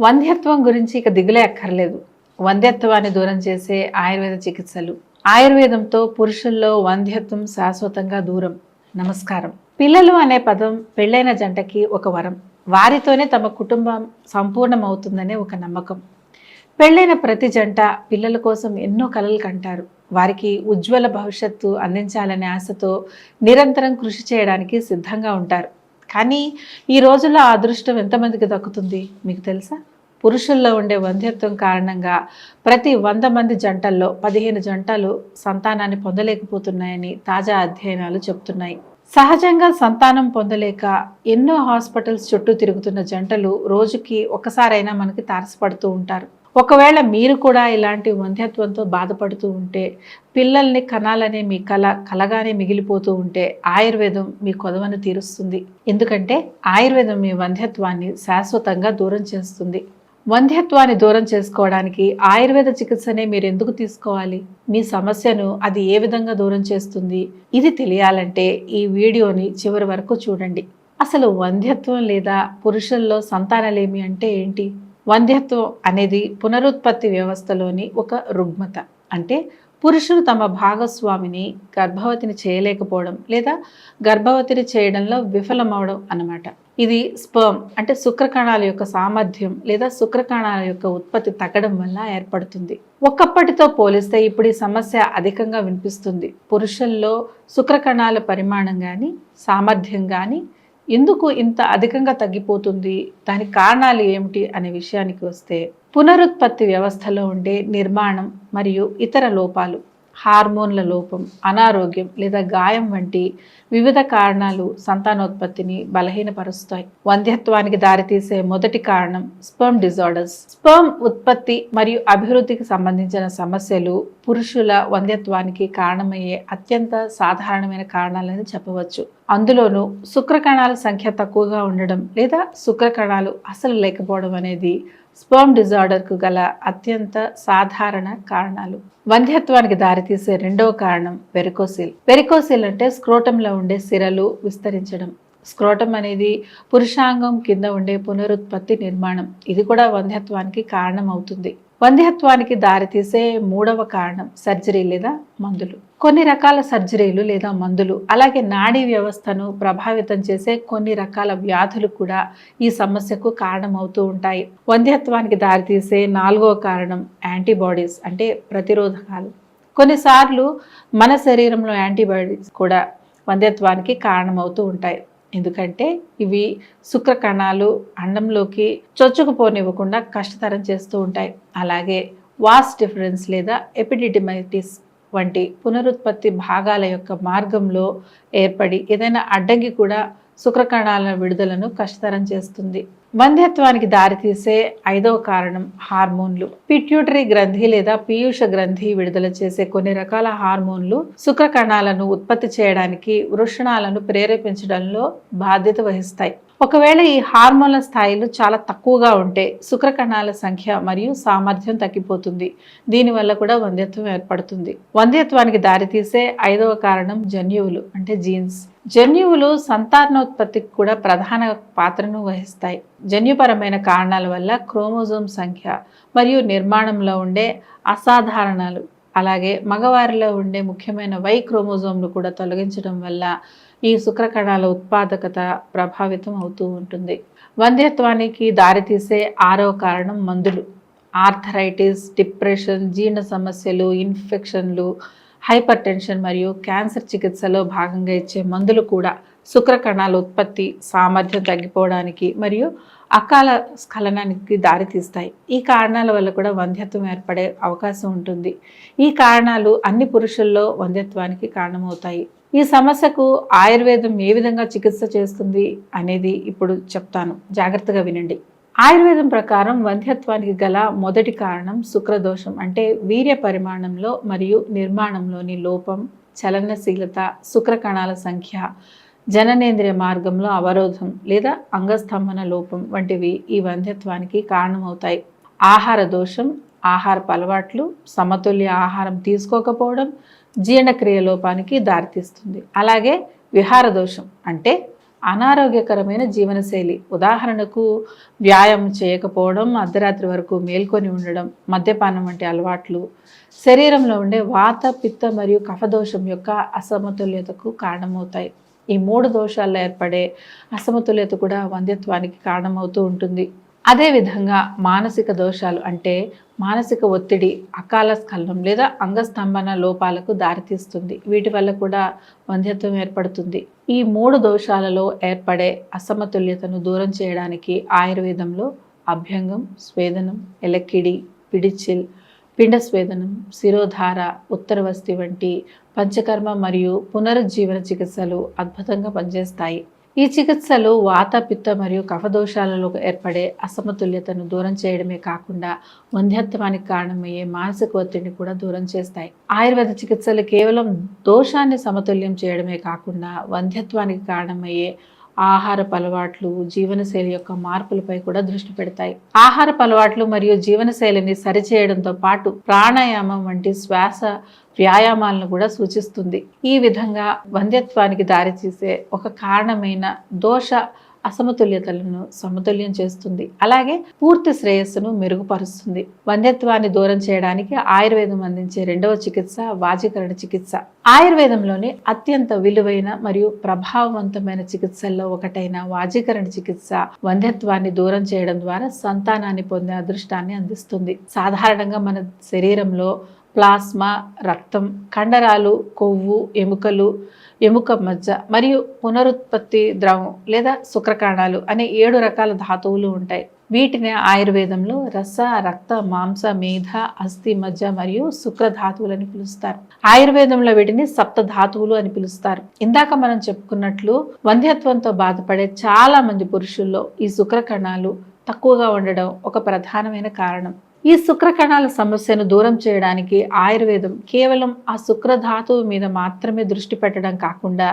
వంధ్యత్వం గురించి ఇక దిగులే అక్కర్లేదు. వంధ్యత్వాన్ని దూరం చేసే ఆయుర్వేద చికిత్సలు. ఆయుర్వేదంతో పురుషుల్లో వంధ్యత్వం శాశ్వతంగా దూరం. నమస్కారం. పిల్లలు అనే పదం పెళ్ళైన జంటకి ఒక వరం. వారితోనే తమ కుటుంబం సంపూర్ణమవుతుందనే ఒక నమ్మకం. పెళ్ళైన ప్రతి జంట పిల్లల కోసం ఎన్నో కలలు కంటారు. వారికి ఉజ్వల భవిష్యత్తు అందించాలనే ఆశతో నిరంతరం కృషి చేయడానికి సిద్ధంగా ఉంటారు. కానీ ఈ రోజుల్లో ఆ అదృష్టం ఎంతమందికి దక్కుతుంది? మీకు తెలుసా? పురుషుల్లో ఉండే వంధ్యత్వం కారణంగా ప్రతి వంద మంది జంటల్లో పదిహేను జంటలు సంతానాన్ని పొందలేకపోతున్నాయని తాజా అధ్యయనాలు చెప్తున్నాయి. సహజంగా సంతానం పొందలేక ఎన్నో హాస్పిటల్స్ చుట్టూ తిరుగుతున్న జంటలు రోజుకి ఒకసారైనా మనకి తారసపడుతూ ఉంటారు. ఒకవేళ మీరు కూడా ఇలాంటి వంధ్యత్వంతో బాధపడుతూ ఉంటే పిల్లల్ని కనాలనే మీ కళ కలగానే మిగిలిపోతూ ఉంటే ఆయుర్వేదం మీ కొదవను తీరుస్తుంది. ఎందుకంటే ఆయుర్వేదం మీ వంధ్యత్వాన్ని శాశ్వతంగా దూరం చేస్తుంది. వంధ్యత్వాన్ని దూరం చేసుకోవడానికి ఆయుర్వేద చికిత్సనే మీరు ఎందుకు తీసుకోవాలి? మీ సమస్యను అది ఏ విధంగా దూరం చేస్తుంది? ఇది తెలియాలంటే ఈ వీడియోని చివరి వరకు చూడండి. అసలు వంధ్యత్వం లేదా పురుషుల్లో సంతానలేమి అంటే ఏంటి? వంధ్యత్వం అనేది పునరుత్పత్తి వ్యవస్థలోని ఒక రుగ్మత. అంటే పురుషులు తమ భాగస్వామిని గర్భవతిని చేయలేకపోవడం లేదా గర్భవతిని చేయడంలో విఫలమవడం అన్నమాట. ఇది స్పర్మ్ అంటే శుక్రకణాల యొక్క సామర్థ్యం లేదా శుక్రకణాల యొక్క ఉత్పత్తి తగ్గడం వల్ల ఏర్పడుతుంది. ఒకప్పటితో పోలిస్తే ఇప్పుడు ఈ సమస్య అధికంగా వినిపిస్తుంది. పురుషుల్లో శుక్రకణాల పరిమాణం కానీ సామర్థ్యం కానీ ఎందుకు ఇంత అధికంగా తగ్గిపోతుంది? దానికి కారణాలు ఏమిటి? అనే విషయానికి వస్తే పునరుత్పత్తి వ్యవస్థలో ఉండే నిర్మాణం మరియు ఇతర లోపాలు. హార్మోన్ల లోపం అనారోగ్యం లేదా గాయం వంటి వివిధ కారణాలు సంతానోత్పత్తిని బలహీనపరుస్తాయి. వంధ్యత్వానికి దారితీసే మొదటి కారణం స్పర్మ్ డిజార్డర్స్. స్పర్మ్ ఉత్పత్తి మరియు అభివృద్ధికి సంబంధించిన సమస్యలు పురుషుల వంధ్యత్వానికి కారణమయ్యే అత్యంత సాధారణమైన కారణాలని చెప్పవచ్చు. అందులోనూ శుక్రకణాల సంఖ్య తక్కువగా ఉండడం లేదా శుక్రకణాలు అసలు లేకపోవడం అనేది స్పర్మ్ డిజార్డర్కు గల అత్యంత సాధారణ కారణాలు. వంధ్యత్వానికి దారితీసే రెండవ కారణం వెరికోసిల్. వెరికోసిల్ అంటే స్క్రోటంలో ఉండే సిరలు విస్తరించడం. స్క్రోటం అనేది పురుషాంగం కింద ఉండే పునరుత్పత్తి నిర్మాణం. ఇది కూడా వంధ్యత్వానికి కారణం అవుతుంది వంధ్యత్వానికి దారితీసే మూడవ కారణం సర్జరీ లేదా మందులు. కొన్ని రకాల సర్జరీలు లేదా మందులు అలాగే నాడీ వ్యవస్థను ప్రభావితం చేసే కొన్ని రకాల వ్యాధులు కూడా ఈ సమస్యకు కారణమవుతూ ఉంటాయి. వంధ్యత్వానికి దారితీసే నాలుగవ కారణం యాంటీబాడీస్ అంటే ప్రతిరోధకాలు. కొన్నిసార్లు మన శరీరంలో యాంటీబాడీస్ కూడా వంధ్యత్వానికి కారణమవుతూ ఉంటాయి. ఎందుకంటే ఇవి శుక్రకణాలు అండంలోకి చొచ్చుకుపోనివ్వకుండా కష్టతరం చేస్తూ ఉంటాయి. అలాగే వాస్ డిఫరెన్స్ లేదా ఎపిడిడిమైటిస్ వంటి పునరుత్పత్తి భాగాల యొక్క మార్గంలో ఏర్పడి ఏదైనా అడ్డంకి కూడా శుక్రకణాల విడుదలను కష్టతరం చేస్తుంది. వంధ్యత్వానికి దారితీసే ఐదవ కారణం హార్మోన్లు. పిట్యూటరీ గ్రంథి లేదా పీయూష గ్రంథి విడుదల చేసే కొన్ని రకాల హార్మోన్లు శుక్రకణాలను ఉత్పత్తి చేయడానికి వృషణాలను ప్రేరేపించడంలో బాధ్యత వహిస్తాయి. ఒకవేళ ఈ హార్మోన్ల స్థాయిలు చాలా తక్కువగా ఉంటే శుక్రకణాల సంఖ్య మరియు సామర్థ్యం తగ్గిపోతుంది. దీనివల్ల కూడా వంధ్యత్వం ఏర్పడుతుంది. వంధ్యత్వానికి దారితీసే ఐదవ కారణం జన్యువులు అంటే జీన్స్ జన్యువులు సంతానోత్పత్తికి కూడా ప్రధాన పాత్రను వహిస్తాయి. జన్యుపరమైన కారణాల వల్ల క్రోమోజోమ్ సంఖ్య మరియు నిర్మాణంలో ఉండే అసాధారణాలు అలాగే మగవారిలో ఉండే ముఖ్యమైన వై క్రోమోజోమ్లు కూడా తొలగించడం వల్ల ఈ శుక్రకణాల ఉత్పాదకత ప్రభావితం అవుతూ ఉంటుంది. వంధ్యత్వానికి దారితీసే ఆరవ కారణం మందులు. ఆర్థరైటిస్ డిప్రెషన్ జీర్ణ సమస్యలు ఇన్ఫెక్షన్లు హైపర్ టెన్షన్ మరియు క్యాన్సర్ చికిత్సలో భాగంగా ఇచ్చే మందులు కూడా శుక్రకణాల ఉత్పత్తి సామర్థ్యం తగ్గిపోవడానికి మరియు అకాల స్ఖలనానికి దారితీస్తాయి. ఈ కారణాల వల్ల కూడా వంధ్యత్వం ఏర్పడే అవకాశం ఉంటుంది. ఈ కారణాలు అన్ని పురుషుల్లో వంధ్యత్వానికి కారణమవుతాయి. ఈ సమస్యకు ఆయుర్వేదం ఏ విధంగా చికిత్స చేస్తుంది అనేది ఇప్పుడు చెప్తాను. జాగ్రత్తగా వినండి. ఆయుర్వేదం ప్రకారం వంధ్యత్వానికి గల మొదటి కారణం శుక్రదోషం అంటే వీర్య పరిమాణంలో మరియు నిర్మాణంలోని లోపం చలనశీలత శుక్రకణాల సంఖ్య జననేంద్రియ మార్గంలో అవరోధం లేదా అంగస్తంభన లోపం వంటివి ఈ వంధ్యత్వానికి కారణమవుతాయి. ఆహార దోషం ఆహారపు అలవాట్లు సమతుల్య ఆహారం తీసుకోకపోవడం జీర్ణక్రియ లోపానికి దారితీస్తుంది. అలాగే విహార దోషం అంటే అనారోగ్యకరమైన జీవనశైలి. ఉదాహరణకు వ్యాయామం చేయకపోవడం అర్ధరాత్రి వరకు మేల్కొని ఉండడం మద్యపానం వంటి అలవాట్లు. శరీరంలో ఉండే వాత పిత్త మరియు కఫదోషం యొక్క అసమతుల్యతకు కారణమవుతాయి. ఈ మూడు దోషాల్లో ఏర్పడే అసమతుల్యత కూడా వంధ్యత్వానికి కారణమవుతూ ఉంటుంది. అదేవిధంగా మానసిక దోషాలు అంటే మానసిక ఒత్తిడి అకాల స్ఖలనం లేదా అంగస్తంభన లోపాలకు దారితీస్తుంది. వీటి వల్ల కూడా వంధ్యత్వం ఏర్పడుతుంది. ఈ మూడు దోషాలలో ఏర్పడే అసమతుల్యతను దూరం చేయడానికి ఆయుర్వేదంలో అభ్యంగం స్వేదనం ఎలక్కిడి పిడిచిల్ పిండ స్వేదనం శిరోధార ఉత్తరవస్తి వంటి పంచకర్మ మరియు పునరుజ్జీవన చికిత్సలు అద్భుతంగా పనిచేస్తాయి. ఈ చికిత్సలు వాత పిత్త మరియు కఫదోషాలలో ఏర్పడే అసమతుల్యతను దూరం చేయడమే కాకుండా వంధ్యత్వానికి కారణమయ్యే మానసిక ఒత్తిడిని కూడా దూరం చేస్తాయి. ఆయుర్వేద చికిత్సలు కేవలం దోషాన్ని సమతుల్యం చేయడమే కాకుండా వంధ్యత్వానికి కారణమయ్యే ఆహారపు అలవాట్లు జీవనశైలి యొక్క మార్పులపై కూడా దృష్టి పెడతాయి. ఆహారపు అలవాట్లు మరియు జీవనశైలిని సరిచేయడంతో పాటు ప్రాణాయామం వంటి శ్వాస వ్యాయామాలను కూడా సూచిస్తుంది. ఈ విధంగా వంధ్యత్వానికి దారితీసే ఒక కారణమైన దోష అసమతుల్యతలను సమతుల్యం చేస్తుంది. అలాగే పూర్తి శ్రేయస్సును మెరుగుపరుస్తుంది. వంధ్యత్వాన్ని దూరం చేయడానికి ఆయుర్వేదం అందించే రెండవ చికిత్స వాజీకరణ చికిత్స. ఆయుర్వేదంలోని అత్యంత విలువైన మరియు ప్రభావవంతమైన చికిత్సల్లో ఒకటైన వాజీకరణ చికిత్స వంధ్యత్వాన్ని దూరం చేయడం ద్వారా సంతానాన్ని పొందే అదృష్టాన్ని అందిస్తుంది. సాధారణంగా మన శరీరంలో ప్లాస్మా రక్తం కండరాలు కొవ్వు ఎముకలు ఎముక మజ్జ మరియు పునరుత్పత్తి ద్రవం లేదా శుక్రకాణాలు అనే ఏడు రకాల ధాతువులు ఉంటాయి. వీటిని ఆయుర్వేదంలో రస రక్త మాంస మేధ అస్థి మజ్జ మరియు శుక్ర అని పిలుస్తారు. ఆయుర్వేదంలో వీటిని సప్త ధాతువులు అని పిలుస్తారు. ఇందాక మనం చెప్పుకున్నట్లు వంధ్యత్వంతో బాధపడే చాలా మంది పురుషుల్లో ఈ శుక్రకణాలు తక్కువగా ఉండడం ఒక ప్రధానమైన కారణం. ఈ శుక్రకణాల సమస్యను దూరం చేయడానికి ఆయుర్వేదం కేవలం ఆ శుక్రధాతువు మీద మాత్రమే దృష్టి పెట్టడం కాకుండా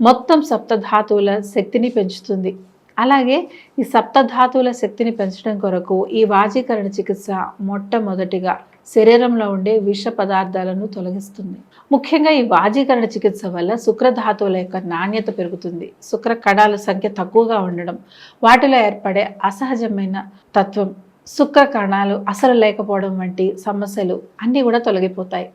మొత్తం సప్తధాతువుల శక్తిని పెంచుతుంది. అలాగే ఈ సప్తధాతువుల శక్తిని పెంచడం కొరకు ఈ వాజీకరణ చికిత్స మొట్టమొదటిగా శరీరంలో ఉండే విష పదార్థాలను తొలగిస్తుంది. ముఖ్యంగా ఈ వాజీకరణ చికిత్స వల్ల శుక్రధాతువుల యొక్క నాణ్యత పెరుగుతుంది. శుక్ర కణాల సంఖ్య తక్కువగా ఉండడం వాటిలో ఏర్పడే అసహజమైన తత్వం శుక్ర కణాలు అసలు లేకపోవడం వంటి సమస్యలు అన్నీ కూడా తొలగిపోతాయి.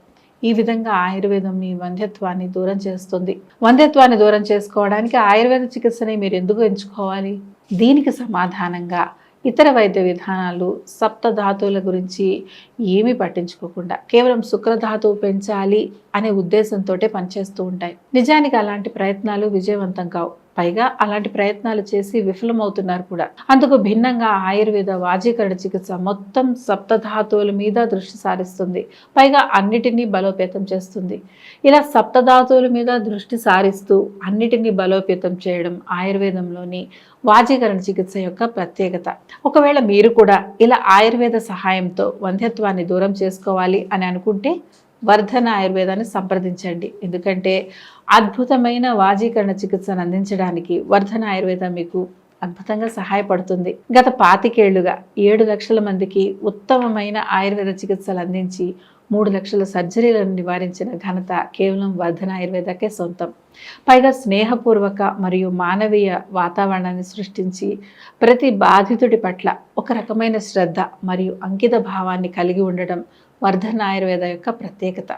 ఈ విధంగా ఆయుర్వేదం మీ వంధ్యత్వాన్ని దూరం చేస్తుంది. వంధ్యత్వాన్ని దూరం చేసుకోవడానికి ఆయుర్వేద చికిత్సని మీరు ఎందుకు ఎంచుకోవాలి? దీనికి సమాధానంగా ఇతర వైద్య విధానాలు సప్త ధాతువుల గురించి ఏమీ పట్టించుకోకుండా కేవలం శుక్రధాతువు పెంచాలి అనే ఉద్దేశంతో పనిచేస్తూ ఉంటాయి. నిజానికి అలాంటి ప్రయత్నాలు విజయవంతం కావు. పైగా అలాంటి ప్రయత్నాలు చేసి విఫలమవుతున్నారు కూడా. అందుకు భిన్నంగా ఆయుర్వేద వాజీకరణ చికిత్స మొత్తం సప్తధాతువుల మీద దృష్టి సారిస్తుంది. పైగా అన్నిటినీ బలోపేతం చేస్తుంది. ఇలా సప్తధాతువుల మీద దృష్టి సారిస్తూ అన్నిటినీ బలోపేతం చేయడం ఆయుర్వేదంలోని వాజీకరణ చికిత్స యొక్క ప్రత్యేకత. ఒకవేళ మీరు కూడా ఇలా ఆయుర్వేద సహాయంతో వంధ్యత్వాన్ని దూరం చేసుకోవాలి అని అనుకుంటే వర్ధన ఆయుర్వేదాన్ని సంప్రదించండి. ఎందుకంటే అద్భుతమైన వాజీకరణ చికిత్సను అందించడానికి వర్ధన ఆయుర్వేదం మీకు అద్భుతంగా సహాయపడుతుంది. గత పాతికేళ్ళుగా ఏడు లక్షల మందికి ఉత్తమమైన ఆయుర్వేద చికిత్సలు అందించి మూడు లక్షల సర్జరీలను నివారించిన ఘనత కేవలం వర్ధన ఆయుర్వేదకే సొంతం. పైగా స్నేహపూర్వక మరియు మానవీయ వాతావరణాన్ని సృష్టించి ప్రతి బాధితుడి పట్ల ఒక రకమైన శ్రద్ధ మరియు అంకిత భావాన్ని కలిగి ఉండడం వర్ధన్ ఆయుర్వేద యొక్క ప్రత్యేకత.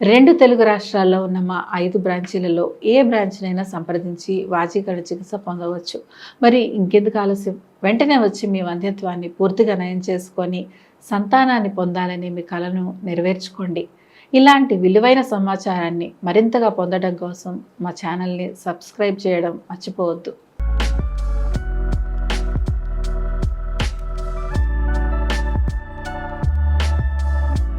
రెండు తెలుగు రాష్ట్రాల్లో ఉన్న మా ఐదు బ్రాంచీలలో ఏ బ్రాంచ్నైనా సంప్రదించి వాజీకరణ చికిత్స పొందవచ్చు. మరి ఇంకెందుకు ఆలస్యం? వెంటనే వచ్చి మీ వంధ్యత్వాన్ని పూర్తిగా నయం చేసుకొని సంతానాన్ని పొందాలని మీ కలను నెరవేర్చుకోండి. ఇలాంటి విలువైన సమాచారాన్ని మరింతగా పొందడం కోసం మా ఛానల్ని సబ్స్క్రైబ్ చేయడం మర్చిపోవద్దు.